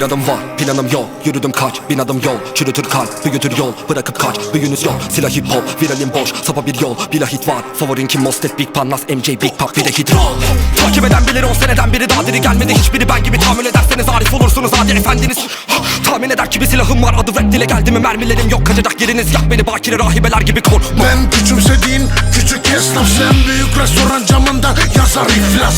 Bir adım var planım yok Yürüdüm kaç bin adım yol. Çürütür kalp büyütür yol. Bırakıp kaç büyünüz yok. Silah hip hop viralim boş. Sapa bir yol bila hit var. Favorin kim? Mostet Big Pannas MJ Big Pop bir de hit roll Takip eden bilir on seneden biri. Daha diri gelmedi Hiçbiri. Ben gibi tahammül ederseniz arif olursunuz. Hadi efendiniz. Tahmin eder ki bir silahım var. Adı rap dile geldi mi? Mermilerim yok. Kaçacak yeriniz yak beni bakire rahibeler gibi korkma Ben küçümsediğin küçük esnaf. Sen büyük restoran camında yazar iflas.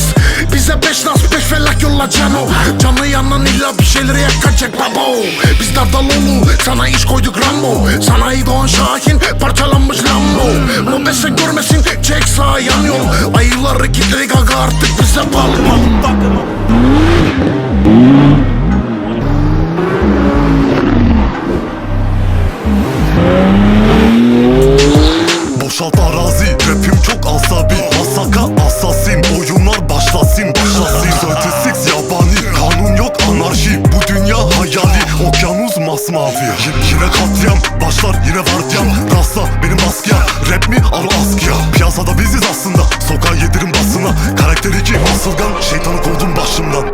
Bize beş nas beş felak yolla cano. Canı yanan illa bir şeyleri yakacak babo? Biz Dardaloğlu sana iş koyduk Rambo. Sanayi Doğan Şahin parçalanmış Lambo Mobese görmesin çek sağ yan yol Ayıları kitledik aga artık bize balma Boşalt arazi Rapim çok asabi. Masaka asasin Oyunlar başlasın başlasın. 36 yabani Kanun yok anarşi. Bu Masmavi Y- Yine katliam Başlar yine vardiyam. Rasta benim baskıya Rap mi? Al askıya Piyasada biziz aslında. Sokağa yedirin basına. Karakter 2 Asılgan. Şeytanı kovdum başımdan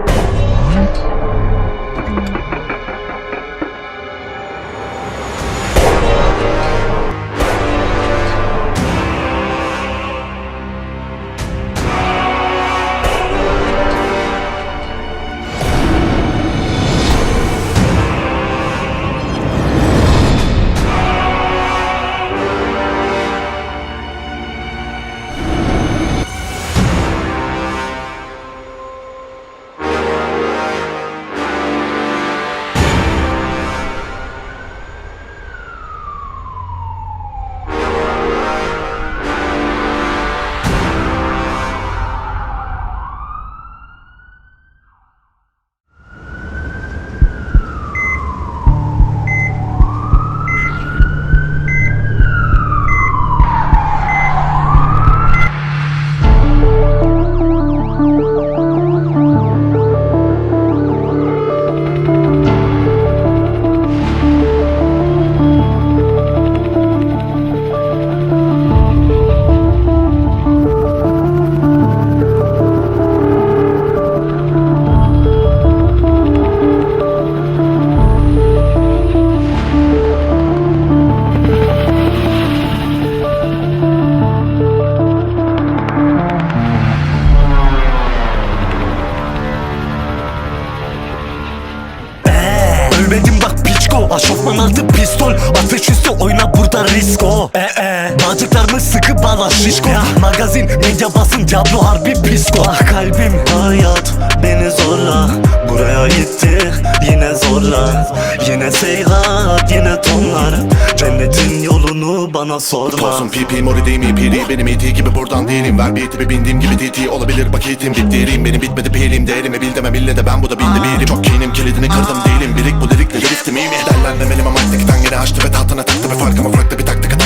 Ölmedim bak piçko. Aşofman altı pistol. Ateş üstü oyna burada risko e e Bağcıklarımı sıkı bağla şişko ya, Magazin medya basın Diablo harbi pisko Ah kalbim hayat beni zorla Buraya gitti yine zorla Yine seyhat yine tonlar. Cennetin yolunu bana sorma. Olsun PP mori değil mi piri Benim iti gibi buradan değilim. Ver beat'i bindiğim gibi TT Olabilir. Paketim bittiğim Benim bitmedi pilim Değerimi bil deme bille de ben bu da bindi birim Çok kinim kilidini kırdım değilim. Birik bu lirikle driftim iyi mi? Derler demelim ama taktikten gene açtı ve tahtına taktı bir farkıma farklı bir taktik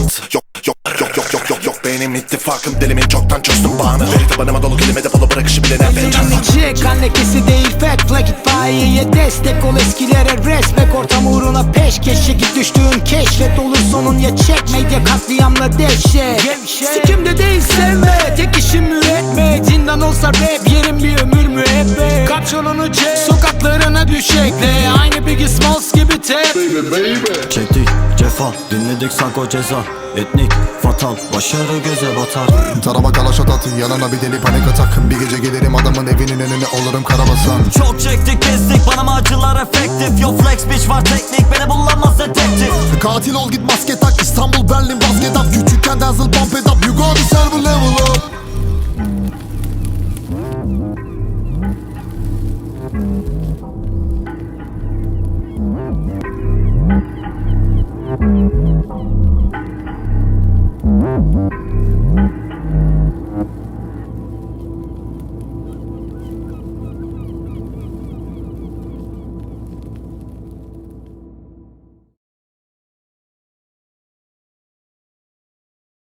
dominant Yok yok yok yok yok yok yok. Benim ittifakım dilimin çoktan çözdüm bağını. Veri tabanıma dolu kelime depolu bırakışı bile nefret Dinleyecek kan lekesi değil fat plak itfaiyeye destek ol eskilere. Respek ortam uğruna peşkeş çekip düştüğün keşfet olur sonun ya çek medya katliamla dehşet. Sikimde değil sevme tek işim üretme. Zindan olsa rap yerim bir ömür müebbet. Kapşonunu çek sokaklarına düşekle. Aynı Biggie Smalls gibi tep. Çektik cefa dinledik sanko ceza. Etnik fatal başarı göze batar. Tarama kalaşa tat yanına bir deli panik atak Bir gece gelirim adamın evinin önüne olurum karabasan. Çok çektik kestik bana mı acılar efektif? Yo flex bitch var teknik beni bulamaz detektif Katil ol git maske tak. İstanbul Berlin basket up. Küçükken dazzle pump it up. You go to server level up